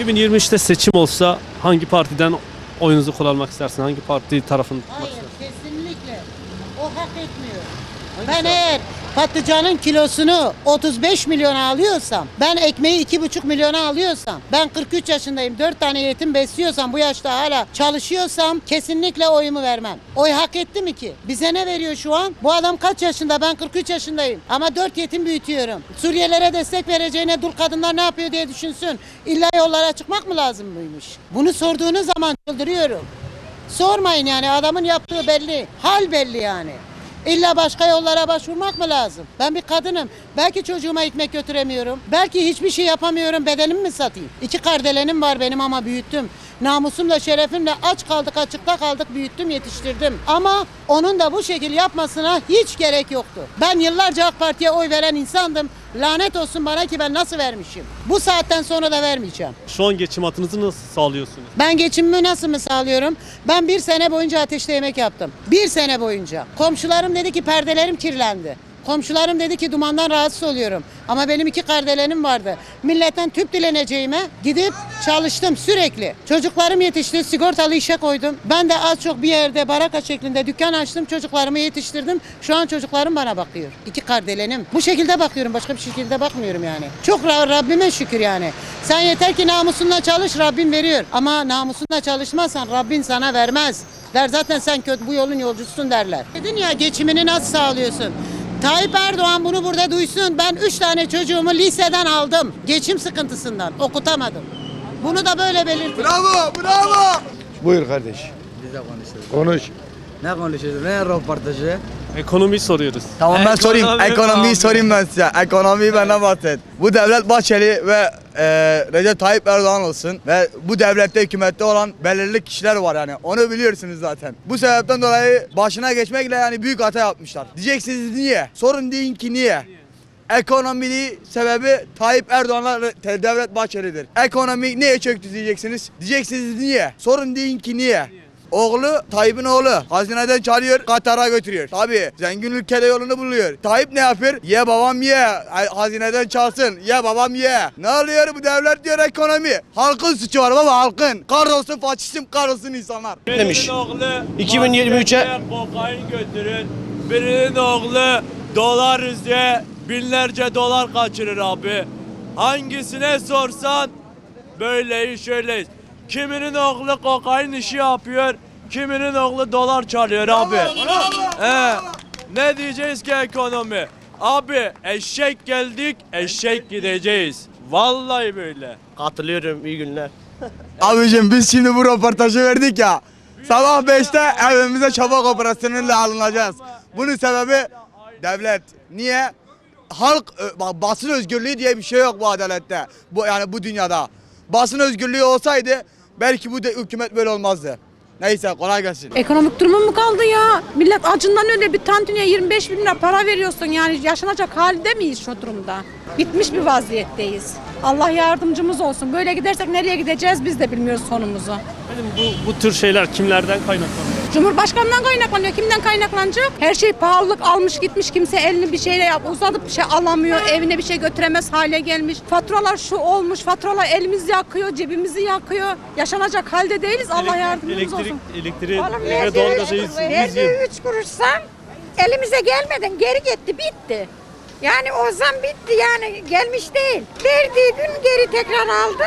2023'te seçim olsa hangi partiden oyunuzu kullanmak istersin? Hangi parti tarafını tutmak Hayır istersin? kesinlikle. O hak etmiyor. Ben eğer patlıcanın kilosunu 35 milyona alıyorsam, ben ekmeği 2,5 milyona alıyorsam, ben 43 yaşındayım, 4 tane yetim besliyorsam, bu yaşta hala çalışıyorsam kesinlikle oyumu vermem. Oy hak etti mi ki? Bize ne veriyor şu an? Bu adam kaç yaşında? Ben 43 yaşındayım. Ama 4 yetim büyütüyorum. Suriyelere destek vereceğine dul kadınlar ne yapıyor diye düşünsün. İlla yollara çıkmak mı lazım mıymış? Bunu sorduğunuz zaman çıldırıyorum. Sormayın yani adamın yaptığı belli. Hal belli yani. İlla başka yollara başvurmak mı lazım? Ben bir kadınım. Belki çocuğuma ekmek götüremiyorum. Belki hiçbir şey yapamıyorum. Bedenimi mi satayım? İki kardelenim var benim ama büyüttüm. Namusumla, şerefimle aç kaldık, açıkta kaldık, büyüttüm, yetiştirdim. Ama onun da bu şekil yapmasına hiç gerek yoktu. Ben yıllarca AK Parti'ye oy veren insandım. Lanet olsun bana ki ben nasıl vermişim. Bu saatten sonra da vermeyeceğim. Şu an geçim hayatınızı nasıl sağlıyorsunuz? Ben geçimimi nasıl mı sağlıyorum? Ben bir sene boyunca ateşte yemek yaptım. Bir sene boyunca. Komşularım dedi ki perdelerim kirlendi. Komşularım dedi ki dumandan rahatsız oluyorum. Ama benim iki kardelenim vardı. Milletten tüp dileneceğime gidip çalıştım sürekli. Çocuklarım yetişti, sigortalı işe koydum. Ben de az çok bir yerde baraka şeklinde dükkan açtım. Çocuklarımı yetiştirdim. Şu an çocuklarım bana bakıyor. İki kardelenim. Bu şekilde bakıyorum. Başka bir şekilde bakmıyorum yani. Çok Ra- Rabbime şükür yani. Sen yeter ki namusunla çalış Rabbim veriyor. Ama namusunla çalışmazsan Rabbin sana vermez. Der zaten sen kötü bu yolun yolcususun derler. Dedin ya geçimini nasıl sağlıyorsun? Tayyip Erdoğan bunu burada duysun. Ben üç tane çocuğumu liseden aldım. Geçim sıkıntısından. Okutamadım. Bunu da böyle belirtin. Bravo, bravo. Buyur kardeş. Biz de konuşuyoruz. Konuş. Ne konuşuyoruz? Ne röportajı? Ekonomiyi soruyoruz. Tamam ben sorayım. Ekonomi Ekonomiyi abi. sorayım ben size. Ekonomiyi bana bahset. Bu devlet Bahçeli ve e, Recep Tayyip Erdoğan olsun ve bu devlette hükümette olan belirli kişiler var yani. Onu biliyorsunuz zaten. Bu sebepten dolayı başına geçmekle yani büyük hata yapmışlar. Diyeceksiniz niye? Sorun deyin ki niye? Ekonomili sebebi Tayyip Erdoğan'la Devlet Bahçeli'dir. Ekonomi niye çöktü diyeceksiniz? Diyeceksiniz niye? Sorun deyin ki niye? Oğlu Tayyip'in oğlu hazineden çalıyor Katar'a götürüyor. Tabii zengin ülkede yolunu buluyor. Tayyip ne yapıyor? Ye babam ye. Ha- Hazineden çalsın. Ye babam ye. Ne oluyor bu devlet diyor ekonomi. Halkın suçu var baba halkın. Kahrolsun faşistim kahrolsun insanlar. demiş. Birinin oğlu 2023'e markete kokain götürür. Birinin oğlu dolar üzere binlerce dolar kaçırır abi. Hangisine sorsan böyleyiz şöyleyiz. Kiminin oğlu kokain işi yapıyor. Kiminin oğlu dolar çalıyor abi. He. Ne diyeceğiz ki ekonomi? Abi eşek geldik, eşek gideceğiz. Vallahi böyle. Katılıyorum iyi günler. Abicim biz şimdi bu röportajı verdik ya. Sabah 5'te evimize çabuk operasyonuyla alınacağız. Bunun sebebi devlet. Niye? Halk bak basın özgürlüğü diye bir şey yok bu adalette. Bu yani bu dünyada. Basın özgürlüğü olsaydı belki bu de, hükümet böyle olmazdı. Neyse kolay gelsin. Ekonomik durumu mu kaldı ya? Millet acından öyle bir tantuniye 25 bin lira para veriyorsun yani yaşanacak halde miyiz şu durumda? Bitmiş bir vaziyetteyiz. Allah yardımcımız olsun. Böyle gidersek nereye gideceğiz biz de bilmiyoruz sonumuzu. Benim bu, bu tür şeyler kimlerden kaynaklanıyor? Cumhurbaşkanından kaynaklanıyor. Kimden kaynaklanacak? Her şey pahalılık almış gitmiş. Kimse elini bir şeyle yap, uzatıp bir şey alamıyor. Evine bir şey götüremez hale gelmiş. Faturalar şu olmuş. Faturalar elimiz yakıyor, cebimizi yakıyor. Yaşanacak halde değiliz. Allah yardımcımız elektrik, olsun. elektriği Oğlum ve doğalgazı 100 verdiği üç kuruşsan elimize gelmeden geri gitti bitti. Yani o zam bitti yani gelmiş değil. Verdiği gün geri tekrar aldı.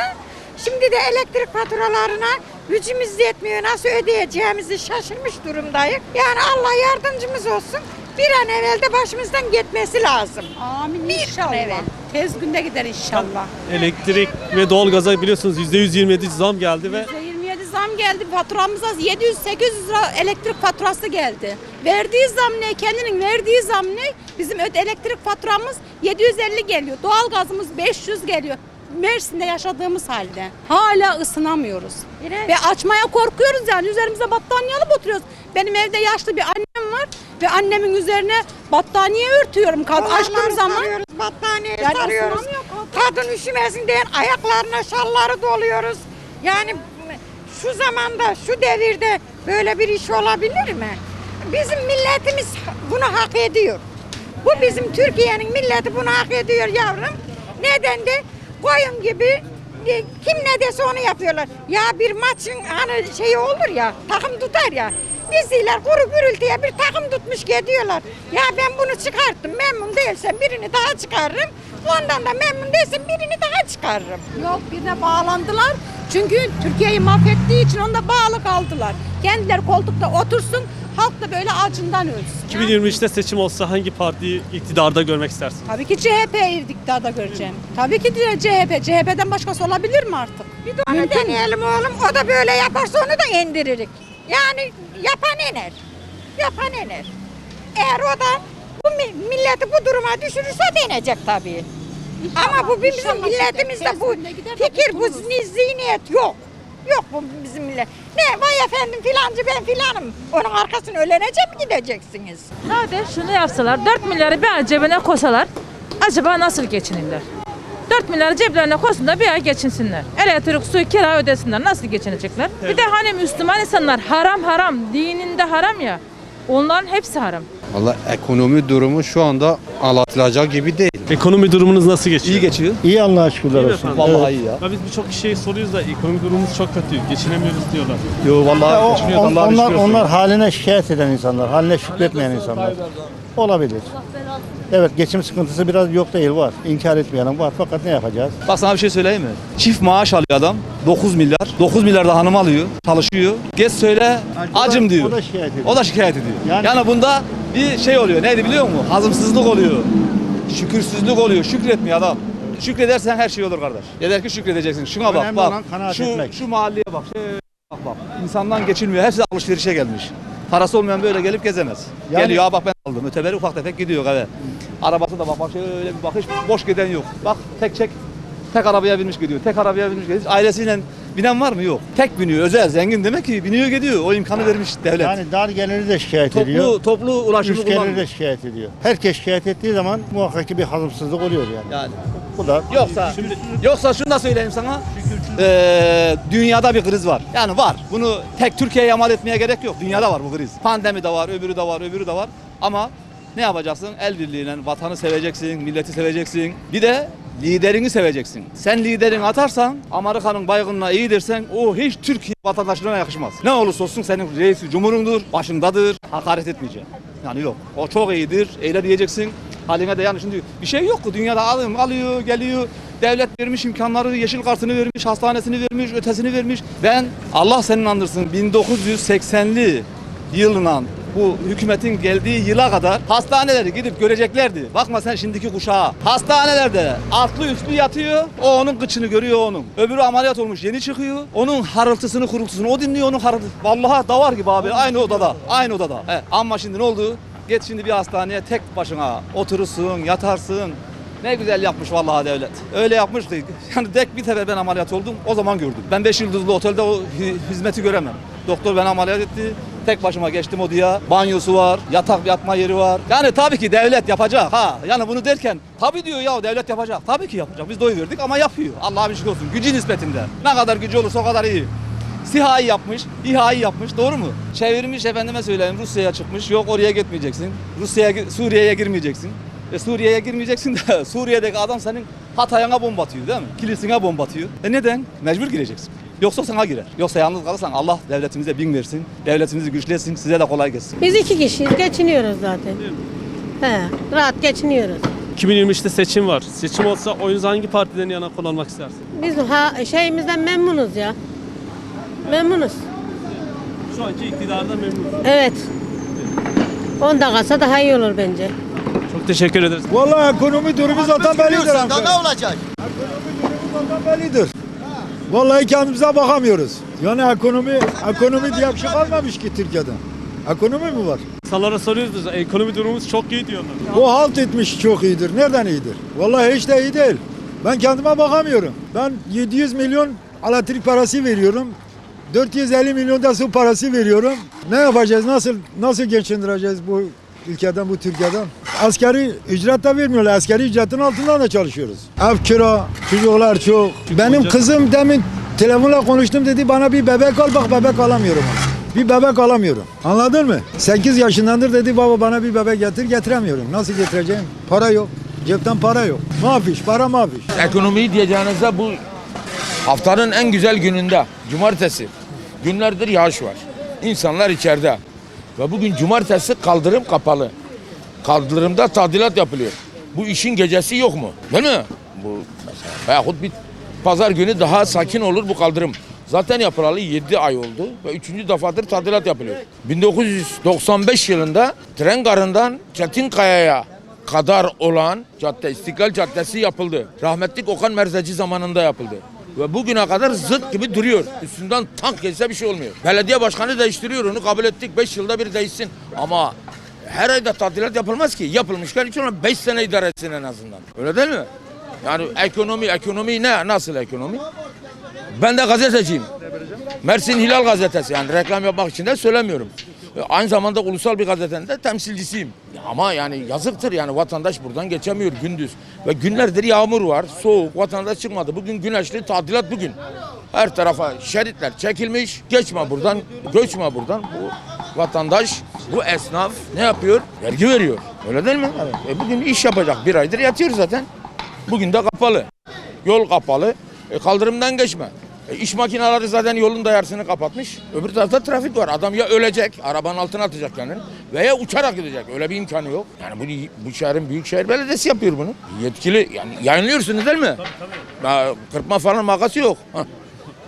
Şimdi de elektrik faturalarına gücümüz yetmiyor. Nasıl ödeyeceğimizi şaşırmış durumdayız. Yani Allah yardımcımız olsun. Bir an evvel de başımızdan gitmesi lazım. Amin Bir inşallah. an evvel. Tez günde gider inşallah. Elektrik ve doğalgaza biliyorsunuz %127 zam geldi ve %27 zam geldi. Faturamıza 700-800 lira elektrik faturası geldi. Verdiği zam ne? Kendinin verdiği zam ne? Bizim öde elektrik faturamız 750 geliyor. Doğalgazımız 500 geliyor. Mersin'de yaşadığımız halde. Hala ısınamıyoruz. Biraz- Ve açmaya korkuyoruz yani. Üzerimize battaniye alıp oturuyoruz. Benim evde yaşlı bir annem var. Ve annemin üzerine battaniye örtüyorum. Kad- Açtığım zaman sarıyoruz, battaniye Yani sarıyoruz. Kadın üşümesin diye ayaklarına şalları doluyoruz. Yani şu zamanda, şu devirde böyle bir iş olabilir mi? Bizim milletimiz bunu hak ediyor. Bu bizim Türkiye'nin milleti bunu hak ediyor yavrum. Neden de koyun gibi e, kim ne dese onu yapıyorlar. Ya bir maçın hani şeyi olur ya takım tutar ya. Bizler kuru gürültüye bir takım tutmuş gidiyorlar. Ya ben bunu çıkarttım memnun değilsem birini daha çıkarırım. Ondan da memnun değilsem birini daha çıkarırım. Yok birine bağlandılar. Çünkü Türkiye'yi mahvettiği için onda bağlı kaldılar. Kendileri koltukta otursun, halk da böyle acından ölsün. 2023'te seçim olsa hangi partiyi iktidarda görmek istersin? Tabii ki CHP'yi iktidarda göreceğim. Tabii ki de CHP. CHP'den başkası olabilir mi artık? Bir de Onu deneyelim oğlum. O da böyle yaparsa onu da indiririk. Yani yapan iner. Yapan iner. Eğer o da bu mi- milleti bu duruma düşürürse denecek tabii. Ama bu bizim İnşallah milletimizde bu fikir, bu zihniyet yok. Yok bu bizim millet. Ne vay efendim filancı ben filanım. Onun arkasını ölenecek mi gideceksiniz? Sadece şunu yapsalar 4 milyarı bir cebine koysalar acaba nasıl geçinirler? 4 milyarı ceplerine koysun da bir ay geçinsinler. Elektrik, su, kira ödesinler. Nasıl geçinecekler? Bir de hani Müslüman insanlar haram haram, dininde haram ya. Onların hepsi haram. Valla ekonomi durumu şu anda anlatılacak gibi değil. Ekonomi durumunuz nasıl geçiyor? İyi geçiyor. İyi Allah'a şükürler olsun. Vallahi iyi ya. Ya biz birçok kişiye soruyoruz da ekonomi durumumuz çok kötü, geçinemiyoruz diyorlar. Yo vallahi O- geçiniyor. on- onlar, onlar haline şikayet eden insanlar, haline şükretmeyen insanlar. Olabilir. Evet geçim sıkıntısı biraz yok değil var. İnkar etmeyelim var fakat ne yapacağız? Bak sana bir şey söyleyeyim mi? Çift maaş alıyor adam. 9 milyar. 9 milyar da hanım alıyor. Çalışıyor. Geç söyle acım diyor. O da şikayet ediyor. O da şikayet ediyor. Yani- Yani, bunda bir şey oluyor. Neydi biliyor musun? Hazımsızlık oluyor. Şükürsüzlük oluyor. Şükretmiyor adam. Şükredersen her şey olur kardeş. Yeter ki şükredeceksin. Şuna bak Önemli bak. olan kanaat Şu, etmek. şu mahalleye bak. Şöyle bak bak. İnsandan geçilmiyor. Hepsi alışverişe gelmiş. Parası olmayan böyle gelip gezemez. Yani- Geliyor "Aa bak ben aldım. Öteberi ufak tefek gidiyor eve. Arabası da bak bak şöyle bir bakış boş giden yok. Bak tek çek. Tek arabaya binmiş gidiyor. Tek arabaya binmiş gidiyor. Hiç Ailesiyle binen var mı? Yok. Tek biniyor. Özel zengin demek ki biniyor gidiyor. O imkanı vermiş devlet. Yani dar geliri de şikayet ediyor. toplu toplu ulaşımı Üst geliri de şikayet ediyor. Herkes şikayet ettiği zaman muhakkak ki bir hazımsızlık oluyor yani. Yani Bu da Yoksa yoksa şunu da söyleyeyim sana. Ee, dünyada bir kriz var. Yani var. Bunu tek Türkiye'ye mal etmeye gerek yok. Dünyada var bu kriz. Pandemi de var, öbürü de var, öbürü de var. Ama ne yapacaksın? El birliğiyle vatanı seveceksin, milleti seveceksin. Bir de liderini seveceksin. Sen liderini atarsan, Amerika'nın baygınına iyi dersen o hiç Türkiye vatandaşlığına yakışmaz. Ne olursa olsun senin reisi cumhurundur, başındadır. Hakaret etmeyeceksin. Yani yok. O çok iyidir. Eyle diyeceksin. Haline de yani şimdi bir şey yok ki dünyada alım alıyor geliyor devlet vermiş imkanları yeşil kartını vermiş hastanesini vermiş ötesini vermiş ben Allah senin andırsın 1980'li yılına bu hükümetin geldiği yıla kadar hastaneleri gidip göreceklerdi. Bakma sen şimdiki kuşağa. Hastanelerde altlı üstlü yatıyor. O onun kıçını görüyor onun. Öbürü ameliyat olmuş yeni çıkıyor. Onun harıltısını kurultusunu o dinliyor onun harıltı. Vallahi davar gibi abi aynı odada. Aynı odada. He. Ama şimdi ne oldu? Git şimdi bir hastaneye tek başına oturursun, yatarsın. Ne güzel yapmış vallahi devlet. Öyle yapmıştı. Yani tek bir sefer ben ameliyat oldum. O zaman gördüm. Ben 5 yıldızlı otelde o hi- hizmeti göremem. Doktor beni ameliyat etti. Tek başıma geçtim odaya. Banyosu var, yatak yatma yeri var. Yani tabii ki devlet yapacak. Ha yani bunu derken tabii diyor ya devlet yapacak. Tabii ki yapacak. Biz de oy verdik ama yapıyor. Allah'a bir şükür olsun. Gücü nispetinde. Ne kadar gücü olursa o kadar iyi. SİHA'yı yapmış, İHA'yı yapmış doğru mu? Çevirmiş efendime söyleyeyim Rusya'ya çıkmış. Yok oraya gitmeyeceksin. Rusya'ya Suriye'ye girmeyeceksin. E Suriye'ye girmeyeceksin de Suriye'deki adam senin Hatay'ına bomba atıyor değil mi? Kilisine bomba atıyor. E neden? Mecbur gireceksin. Yoksa sana girer. Yoksa yalnız kalırsan Allah devletimize bin versin. Devletimizi güçlesin. Size de kolay gelsin. Biz iki kişiyiz geçiniyoruz zaten. He, rahat geçiniyoruz. 2023'te seçim var. Seçim olsa oyunuzu hangi partiden yana kullanmak istersin? Biz ha, şeyimizden memnunuz ya. Memnunuz. Şu anki iktidarda memnunum. Evet. Onda kalsa daha iyi olur bence. Çok teşekkür ederiz. Vallahi ekonomi durumu zaten bellidir. Daha ne olacak? zaten bellidir. Vallahi kendimize bakamıyoruz. Yani ekonomi ekonomi diye bir şey kalmamış ki Türkiye'de. Ekonomi mi var? İnsanlara soruyoruz ekonomi durumumuz çok iyi diyorlar. Bu halt etmiş çok iyidir. Nereden iyidir? Vallahi hiç de iyi değil. Ben kendime bakamıyorum. Ben 700 milyon elektrik parası veriyorum. 450 milyon da su parası veriyorum. Ne yapacağız? Nasıl nasıl geçindireceğiz bu ülkeden, bu Türkiye'den? Askeri ücret de vermiyorlar. Askeri ücretin altından da çalışıyoruz. Ev kira, çocuklar çok. Benim kızım demin telefonla konuştum dedi bana bir bebek al bak bebek alamıyorum. Bir bebek alamıyorum. Anladın mı? 8 yaşındandır dedi baba bana bir bebek getir getiremiyorum. Nasıl getireceğim? Para yok. Cepten para yok. Mafiş, para mafiş. Ekonomiyi diyeceğinize bu Haftanın en güzel gününde, cumartesi. Günlerdir yağış var. İnsanlar içeride. Ve bugün cumartesi kaldırım kapalı. Kaldırımda tadilat yapılıyor. Bu işin gecesi yok mu? Değil mi? Bu mesela. Veyahut bir pazar günü daha sakin olur bu kaldırım. Zaten yapılalı 7 ay oldu ve 3. defadır tadilat yapılıyor. 1995 yılında tren garından Çetinkaya'ya kadar olan cadde İstiklal Caddesi yapıldı. Rahmetlik Okan Merzeci zamanında yapıldı. Ve bugüne kadar zıt gibi duruyor. Üstünden tank geçse bir şey olmuyor. Belediye başkanı değiştiriyor onu kabul ettik. 5 yılda bir değişsin. Ama her ayda tadilat yapılmaz ki. Yapılmışken olmaz 5 sene idare etsin en azından. Öyle değil mi? Yani ekonomi, ekonomi ne? Nasıl ekonomi? Ben de gazeteciyim. Mersin Hilal gazetesi yani reklam yapmak için de söylemiyorum. E, Aynı zamanda ulusal bir gazetenin de temsilcisiyim. Ama yani yazıktır yani vatandaş buradan geçemiyor gündüz. Ve günlerdir yağmur var, soğuk, vatandaş çıkmadı. Bugün güneşli, tadilat bugün. Her tarafa şeritler çekilmiş. Geçme buradan, göçme buradan. Bu vatandaş, bu esnaf ne yapıyor? Vergi veriyor. Öyle değil mi? E bugün iş yapacak. Bir aydır yatıyor zaten. Bugün de kapalı. Yol kapalı. E kaldırımdan geçme. E iş makineleri zaten yolun da yarısını kapatmış. Öbür tarafta trafik var. Adam ya ölecek, arabanın altına atacak kendini veya uçarak gidecek. Öyle bir imkanı yok. Yani bunu bu şehrin Büyükşehir Belediyesi yapıyor bunu. Yetkili yani yayınlıyorsunuz değil mi? Tabii tabii. Kırpma falan makası yok.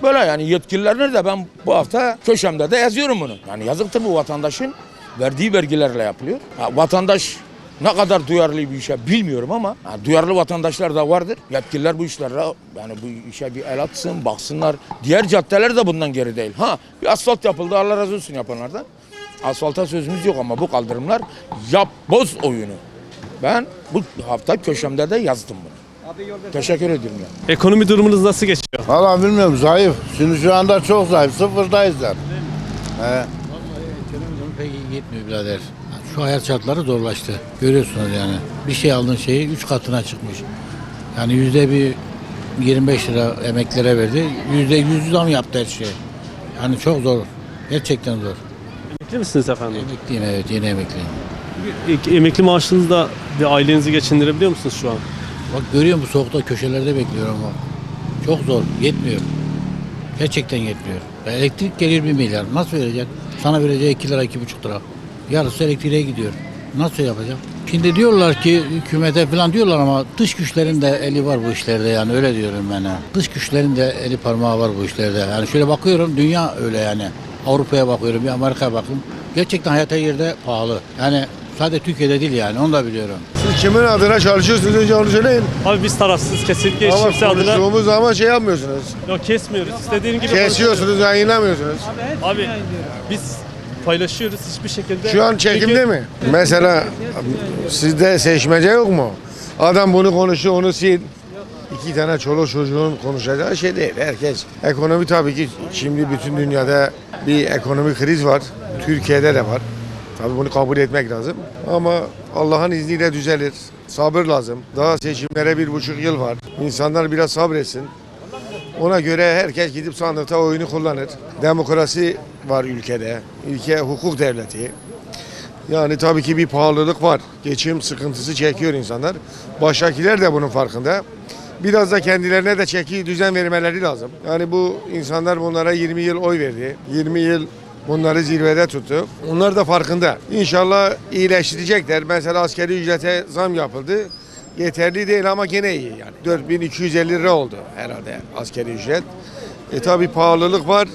Böyle yani yetkililer nerede? Ben bu hafta köşemde de yazıyorum bunu. Yani yazıktır bu vatandaşın verdiği vergilerle yapılıyor. Ha, vatandaş ne kadar duyarlı bir işe bilmiyorum ama ha, duyarlı vatandaşlar da vardır. Yetkililer bu işlere yani bu işe bir el atsın, baksınlar. Diğer caddeler de bundan geri değil. Ha bir asfalt yapıldı Allah razı olsun yapanlardan. Asfalta sözümüz yok ama bu kaldırımlar yap boz oyunu. Ben bu hafta köşemde de yazdım bunu. Teşekkür ediyorum. Ya. Ekonomi durumunuz nasıl geçiyor? Valla bilmiyorum zayıf. Şimdi şu anda çok zayıf. Sıfırdayız yani. He. Pek gitmiyor birader. Şu hayat şartları zorlaştı. Görüyorsunuz yani. Bir şey aldığın şeyi 3 katına çıkmış. Yani yüzde bir 25 lira emeklere verdi. Yüzde 100 zam yaptı her şey. Yani çok zor. Gerçekten zor. Emekli misiniz efendim? Emekliyim evet yeni emekliyim. Emekli maaşınızla bir ailenizi geçindirebiliyor musunuz şu an? Bak görüyor musun soğukta köşelerde bekliyorum bak. Çok zor. Yetmiyor. Gerçekten yetmiyor. Ya Elektrik geliyor 1 milyar. Nasıl verecek? Sana vereceği 2 lira 2,5 lira. Yarısı elektriğe gidiyor. Nasıl yapacak? Şimdi diyorlar ki hükümete falan diyorlar ama dış güçlerin de eli var bu işlerde yani öyle diyorum ben. ha. Dış güçlerin de eli parmağı var bu işlerde. Yani şöyle bakıyorum dünya öyle yani. Avrupa'ya bakıyorum, bir Amerika'ya bakıyorum. Gerçekten hayat her yerde pahalı. Yani sadece Türkiye'de değil yani onu da biliyorum. Siz kimin adına çalışıyorsunuz önce onu söyleyin. Abi biz tarafsız kesinlikle Ama kimse adına konuştuğumuz zaman şey yapmıyorsunuz. yok kesmiyoruz. İstediğin gibi Kesiyorsunuz, yayınlamıyorsunuz. konuşuyoruz. Abi biz paylaşıyoruz hiçbir şekilde. Şu an çekimde Çünkü- mi? Mesela sizde seçmece yok mu? Adam bunu konuşuyor, onu sil. İki tane çoluk çocuğun konuşacağı şey değil. Herkes ekonomi tabii ki şimdi bütün dünyada bir ekonomi kriz var. Türkiye'de de var. Tabii bunu kabul etmek lazım. Ama Allah'ın izniyle düzelir. Sabır lazım. Daha seçimlere bir buçuk yıl var. İnsanlar biraz sabretsin. Ona göre herkes gidip sandıkta oyunu kullanır. Demokrasi var ülkede. Ülke hukuk devleti. Yani tabii ki bir pahalılık var. Geçim sıkıntısı çekiyor insanlar. Baştakiler de bunun farkında. Biraz da kendilerine de çeki düzen vermeleri lazım. Yani bu insanlar bunlara 20 yıl oy verdi. 20 yıl bunları zirvede tuttu. Onlar da farkında. İnşallah iyileştirecekler. Mesela askeri ücrete zam yapıldı. Yeterli değil ama gene iyi yani. 4250 lira oldu herhalde askeri ücret. E tabi pahalılık var.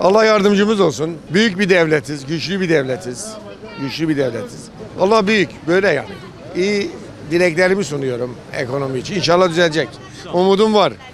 Allah yardımcımız olsun. Büyük bir devletiz, güçlü bir devletiz. Güçlü bir devletiz. Allah büyük, böyle yani. İyi dileklerimi sunuyorum ekonomi için. İnşallah düzelecek. Umudum var.